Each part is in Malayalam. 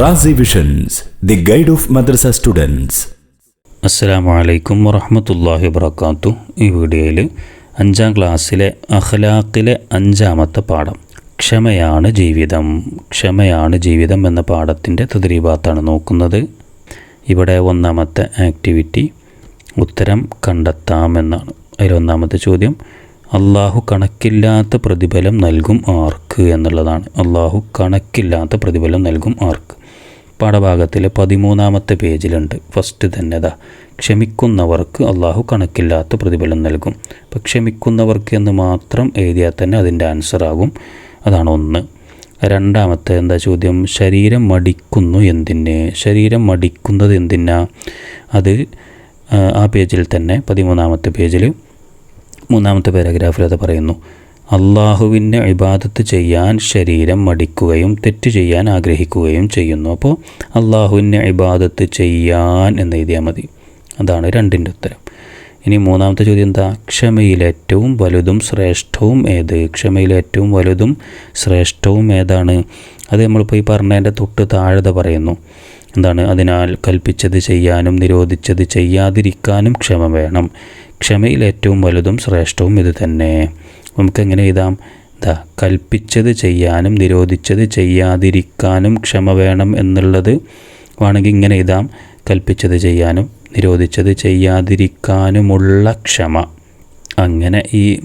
Razi visions the guide of madrasa students അസ്സലാമു അലൈക്കും വറഹമത്തല്ലാഹി വബർക്കാത്തു ഈ വീഡിയോയിൽ അഞ്ചാം ക്ലാസ്സിലെ അഖ്ലാഖിലെ അഞ്ചാമത്തെ പാഠം. ക്ഷമയാണ് ജീവിതം. ക്ഷമയാണ് ജീവിതം എന്ന പാഠത്തിന്റെ തദ്രീബാത്താണ് നോക്കുന്നത്. ഇവിടെ ഒന്നാമത്തെ ആക്ടിവിറ്റി ഉത്തരം കണ്ടെത്താമെന്നാണ് അതിലൊന്നാമത്തെ ചോദ്യം അള്ളാഹു കണക്കില്ലാത്ത പ്രതിഫലം നൽകും ആർക്ക് എന്നുള്ളതാണ്. അള്ളാഹു കണക്കില്ലാത്ത പ്രതിഫലം നൽകും ആർക്ക്. പാഠഭാഗത്തിലെ പതിമൂന്നാമത്തെ പേജിലുണ്ട്. ഫസ്റ്റ് തന്നെ ദാ ക്ഷമിക്കുന്നവർക്ക് അള്ളാഹു കണക്കില്ലാത്ത പ്രതിഫലം നൽകും. അപ്പം ക്ഷമിക്കുന്നവർക്ക് എന്ന് മാത്രം എഴുതിയാൽ തന്നെ അതിന്റെ ആൻസർ ആകും. അതാണ് ഒന്ന്. രണ്ടാമത്തെ എന്താ ചോദ്യം? ശരീരം മടിക്കുന്നു എന്തിന്? ശരീരം മടിക്കുന്നത് എന്തിനാ? അത് ആ പേജിൽ തന്നെ പതിമൂന്നാമത്തെ പേജിൽ മൂന്നാമത്തെ പാരഗ്രാഫിൽ അത് പറയുന്നു. അള്ളാഹുവിന്റെ ഇബാദത്ത് ചെയ്യാൻ ശരീരം മടിക്കുകയും തെറ്റ് ചെയ്യാൻ ആഗ്രഹിക്കുകയും ചെയ്യുന്നു. അപ്പോൾ അള്ളാഹുവിന്റെ ഇബാദത്ത് ചെയ്യാൻ എന്ന് എഴുതിയാൽ മതി. അതാണ് രണ്ടിന്റെ ഉത്തരം. ഇനി മൂന്നാമത്തെ ചോദ്യം എന്താ? ക്ഷമയിലേറ്റവും വലുതും ശ്രേഷ്ഠവും ഏത്? ക്ഷമയിലേറ്റവും വലുതും ശ്രേഷ്ഠവും ഏതാണ്? അത് നമ്മളിപ്പോൾ ഈ പറഞ്ഞതിന്റെ തൊട്ട് താഴത പറയുന്നു. എന്താണ്? അതിനാൽ കൽപ്പിച്ചത് ചെയ്യാനും നിരോധിച്ചത് ചെയ്യാതിരിക്കാനും ക്ഷമ വേണം. ക്ഷമയിൽ ഏറ്റവും വലുതും ശ്രേഷ്ഠവും ഇത് തന്നെ. നമുക്ക് എങ്ങനെ എഴുതാം? ദാ കൽപ്പിച്ചത് ചെയ്യാനും നിരോധിച്ചത് ചെയ്യാതിരിക്കാനും ക്ഷമ വേണം എന്നുള്ളത് വേണമെങ്കിൽ ഇങ്ങനെ എഴുതാം. കൽപ്പിച്ചത് ചെയ്യാനും നിരോധിച്ചത് ചെയ്യാതിരിക്കാനുമുള്ള ക്ഷമ. അങ്ങനെ ഈ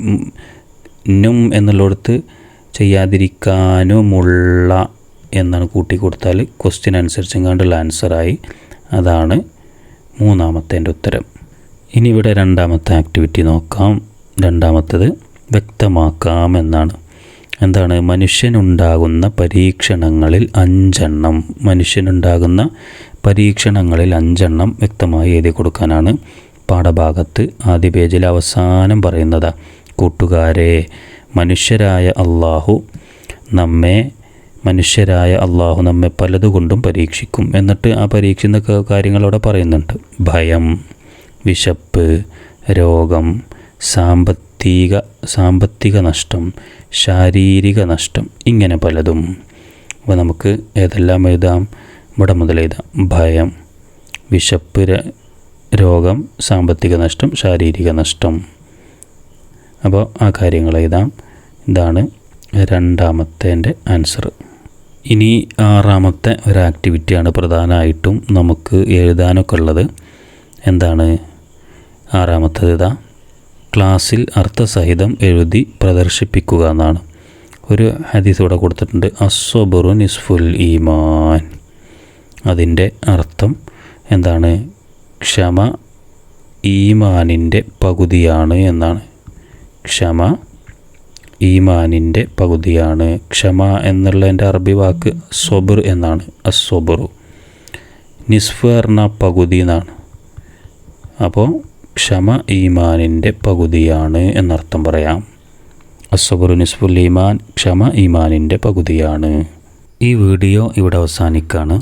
നും എന്നുള്ളിടത്ത് ചെയ്യാതിരിക്കാനുമുള്ള എന്നാണ് കൂട്ടി കൊടുത്താൽ ക്വസ്റ്റ്യൻ അനുസരിച്ച് കണ്ടുള്ള ആൻസറായി അതാണ് മൂന്നാമത്തേന്റെ ഉത്തരം. ഇനി ഇവിടെ രണ്ടാമത്തെ ആക്ടിവിറ്റി നോക്കാം. രണ്ടാമത്തത് വ്യക്തമാക്കാം എന്നാണ് എന്താണ്? മനുഷ്യനുണ്ടാകുന്ന പരീക്ഷണങ്ങളിൽ അഞ്ചെണ്ണം. മനുഷ്യനുണ്ടാകുന്ന പരീക്ഷണങ്ങളിൽ അഞ്ചെണ്ണം വ്യക്തമായി എഴുതി കൊടുക്കാനാണ് പാഠഭാഗത്ത് ആദ്യ പേജിൽ അവസാനം പറയുന്നത്. കൂട്ടുകാരെ മനുഷ്യരായ അള്ളാഹു നമ്മെ മനുഷ്യരായ അള്ളാഹു നമ്മെ പലതുകൊണ്ടും പരീക്ഷിക്കും എന്നിട്ട് ആ പരീക്ഷിക്കുന്ന കാര്യങ്ങളവിടെ പറയുന്നുണ്ട്. ഭയം വിശപ്പ് രോഗം സാമ്പത്തിക സാമ്പത്തിക നഷ്ടം ശാരീരിക നഷ്ടം ഇങ്ങനെ പലതും. അപ്പോൾ നമുക്ക് ഏതെല്ലാം എഴുതാം? ഇവിടെ മുതൽ എഴുതാം. ഭയം വിശപ്പ് രോഗം സാമ്പത്തിക നഷ്ടം ശാരീരിക നഷ്ടം. അപ്പോൾ ആ കാര്യങ്ങൾ എഴുതാം. ഇതാണ് രണ്ടാമത്തേന്റെ ആൻസർ. ഇനി ആറാമത്തെ ഒരു ആക്ടിവിറ്റിയാണ് പ്രധാനമായിട്ടും നമുക്ക് എഴുതാനൊക്കെ ഉള്ളത്. എന്താണ്? ആറാമത്തേത് ഇതാ ക്ലാസ്സിൽ അർത്ഥസഹിതം എഴുതി പ്രദർശിപ്പിക്കുക എന്നാണ്. ഒരു ഹദീസ് ഇവിടെ കൊടുത്തിട്ടുണ്ട്. അസ്വബുറു നിസ്ഫുൽ ഈമാൻ. അതിന്റെ അർത്ഥം എന്താണ്? ക്ഷമ ഈമാനിന്റെ പകുതിയാണ് എന്നാണ്. ക്ഷമ ഈമാനിന്റെ പകുതിയാണ്. ക്ഷമ എന്നുള്ളതിന്റെ അറബി വാക്ക് സ്വബർ എന്നാണ്. അസ്വബറു. നിസ്ഫ് പറഞ്ഞ പകുതി എന്നാണ്. അപ്പോൾ ക്ഷമ ഈമാനിന്റെ പകുതിയാണ് എന്നർത്ഥം പറയാം. അസബുറു നിസ്ഫുൽ ഈമാൻ ക്ഷമ ഈമാനിന്റെ പകുതിയാണ്. ഈ വീഡിയോ ഇവിടെ അവസാനിക്കുകയാണ്